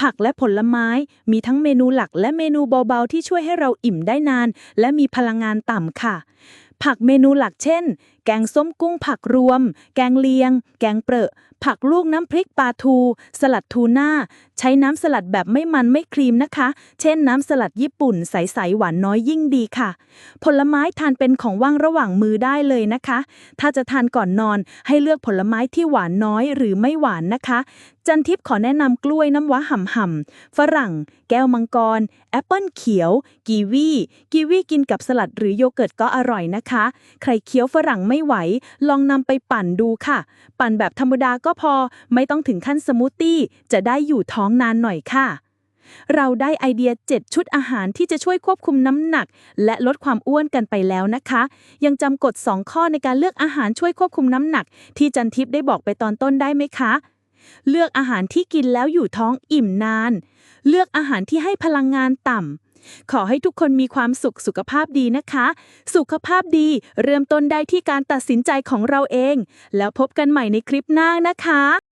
ผักและผลไม้ มีทั้งเมนูหลักและเมนูเบาๆ ที่ช่วยให้เราอิ่มได้นาน และมีพลังงานต่ำค่ะ ผักเมนูหลักเช่น แกงส้มกุ้งผักรวม แกงเลียง แกงเปรอะผักลูกน้ำพริกปลาทู สลัดทูน่า ใช้น้ำสลัดแบบไม่มันไม่ครีมนะคะ เช่นน้ำสลัดญี่ปุ่นใสๆหวานน้อยยิ่งดีค่ะ ผลไม้ทานเป็นของว่างระหว่างมือได้เลยนะคะ ถ้าจะทานก่อนนอนให้เลือกผลไม้ที่หวานน้อยหรือไม่หวานนะคะ จันทิพย์ขอแนะนำกล้วยน้ำว้าห่ำๆฝรั่ง แก้วมังกร แอปเปิลเขียว กีวี กีวีกินกับสลัดหรือโยเกิร์ตก็อร่อยนะคะนะคะ ใครเคี้ยวฝรั่งไม่ไหว ลองนำไปปั่นดูค่ะ ปั่นแบบธรรมดาก็พอ ไม่ต้องถึงขั้นสมูทตี้ จะได้อยู่ท้องนานหน่อยค่ะ เราได้ไอเดีย 7 ชุดอาหารที่จะช่วยควบคุมน้ำหนัก และลดความอ้วนกันไปแล้วนะคะ ยังจำกฎ 2 ข้อในการเลือกอาหารช่วยควบคุมน้ำหนัก ที่จันทิพย์ได้บอกไปตอนต้นได้ไหมคะ เลือกอาหารที่กินแล้วอยู่ท้องอิ่มนาน เลือกอาหารที่ให้พลังงานต่ำ ขอให้ทุกคนมีความสุขสุขภาพดีนะคะ สุขภาพดีเริ่มต้นได้ที่การตัดสินใจของเราเอง แล้วพบกันใหม่ในคลิปหน้านะคะ